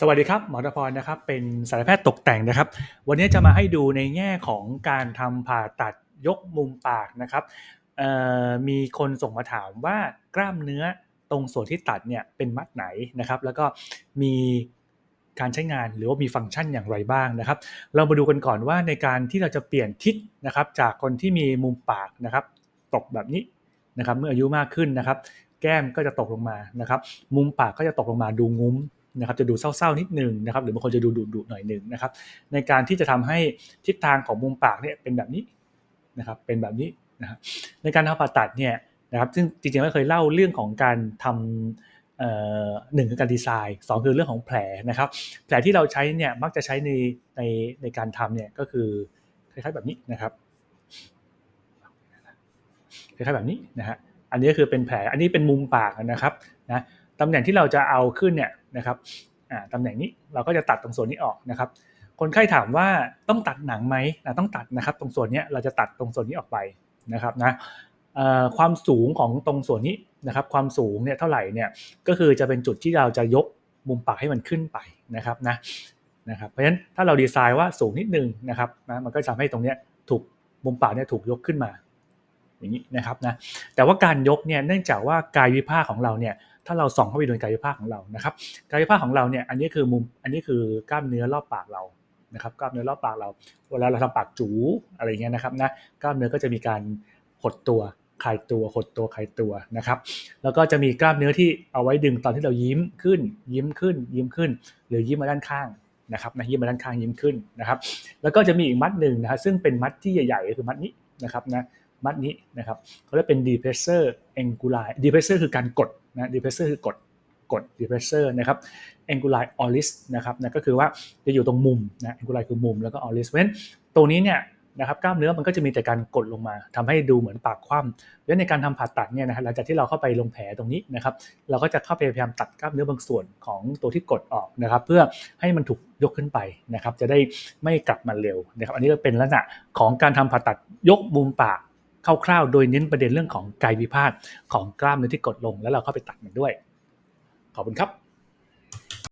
สวัสดีครับ หมอตพรนะครับ เป็นสัตวแพทย์ตกแต่งนะครับ วันนี้จะมาให้ดูในแง่ของการทำผ่าตัดยกมุมปากนะครับมีคนส่งมาถามว่ากล้ามเนื้อตรงส่วนที่ตัดเนี่ยเป็นมัดไหนนะครับ แล้วก็มีการใช้งานหรือว่ามีฟังก์ชันอย่างไรบ้างนะครับ เรามาดูกันก่อนว่าในการที่เราจะเปลี่ยนทิศนะครับ จากคนที่มีมุมปากนะครับ ตกแบบนี้นะครับ เมื่ออายุมากขึ้นนะครับ แก้มก็จะตกลงมานะครับ มุมปากก็จะตกลงมาดูงุ้ม นะครับจะดูเศร้าๆนิดหนึ่งนะครับหรือบางคนจะดูดุๆหน่อยหนึ่งนะครับ ในการที่จะทำให้ทิศทางของมุมปากเนี่ยเป็นแบบนี้นะครับเป็นแบบนี้นะครับในการทำผ่าตัดเนี่ยนะครับซึ่งจริงๆเราเคยเล่าเรื่องของการทำเอ่อหนึ่งคือการดีไซน์สองคือเรื่องของแผลนะครับแผลที่เราใช้เนี่ยมักจะใช้ในในในการทำเนี่ยก็คือคล้ายๆแบบนี้นะครับคล้ายๆแบบนี้นะฮะอันนี้คือเป็นแผลอันนี้เป็นมุมปากนะครับนะ ตำแหน่งที่เราจะเอาขึ้นเนี่ยนะครับตำแหน่งนี้เราก็จะตัดตรงส่วนนี้ออกนะครับ คนไข้ถามว่าต้องตัดหนังไหมต้องตัดนะครับ ตรงส่วนนี้เราจะตัดตรงส่วนนี้ออกไปนะครับนะความสูงของตรงส่วนนี้นะครับ ความสูงเนี่ยเท่าไหร่เนี่ยก็คือจะเป็นจุดที่เราจะยกมุมปากให้มันขึ้นไปนะครับนะนะครับเพราะฉะนั้นถ้าเราดีไซน์ว่าสูงนิดนึงนะครับนะมันก็จะทำให้ตรงเนี้ยถูกมุมปากเนี่ยถูกยกขึ้นมาอย่างนี้นะครับนะแต่ว่าการยกเนี่ยเนื่องจากว่ากายวิภาคของเราเนี่ย ถ้าเราส่องเข้าไปดนกายวิภาคของเรานะครับกายภาพของเราเนี่ยอันนี้คือมุมอันนี้คือกล้ามเนื้อรอบปากเรานะครับกล้ามเนื้อรอบปากเรา เวลาเราทำปากจูอะไรเงี้ยนะครับนะกล้ามเนื้อก็จะมีการหดตัวคลายตัวหดตัวคลายตัวนะครับ แล้วก็จะมีกล้ามเนื้อที่เอาไว้ดึงตอนที่เรายิ้มขึ้น ยิ้มขึ้น ยิ้มขึ้น หรือยิ้มมาด้านข้างนะครับนะยิ้มมาด้านข้างยิ้มขึ้นนะครับ แล้วก็จะมีอีกมัดหนึ่งนะฮะซึ่งเป็นมัดที่ใหญ่ๆก็คือมัดนี้นะครับนะมัดนี้นะครับเขาเรียกเป็น depressor anguli depressor คือการกด นะ depressor คือกดกด depressor นะครับ angular oris นะครับนะก็คือว่าจะอยู่ตรงมุมนะ angular คือมุมแล้วก็ oris เพราะฉะนั้นตรงนี้เนี่ยนะครับกล้ามเนื้อมันก็จะมีแต่การกดลงมาทำให้ดูเหมือนปากคว่ำแล้วในการทำผ่าตัดเนี่ยนะฮะหลังจากที่เราเข้าไปลงแผลตรงนี้นะครับ เราก็จะเข้าไปพยายามตัดกล้ามเนื้อบางส่วนของตัวที่กดออกนะครับ เพื่อให้มันถูกยกขึ้นไปนะครับ จะได้ไม่กลับมาเร็วนะครับ อันนี้ก็เป็นลักษณะของการทำผ่าตัดยกมุมปาก คร่าวๆ โดยเน้นประเด็นเรื่องของกายวิภาคของกล้ามเนื้อที่กดลง แล้วเราเข้าไปตัดมันด้วย ขอบคุณครับ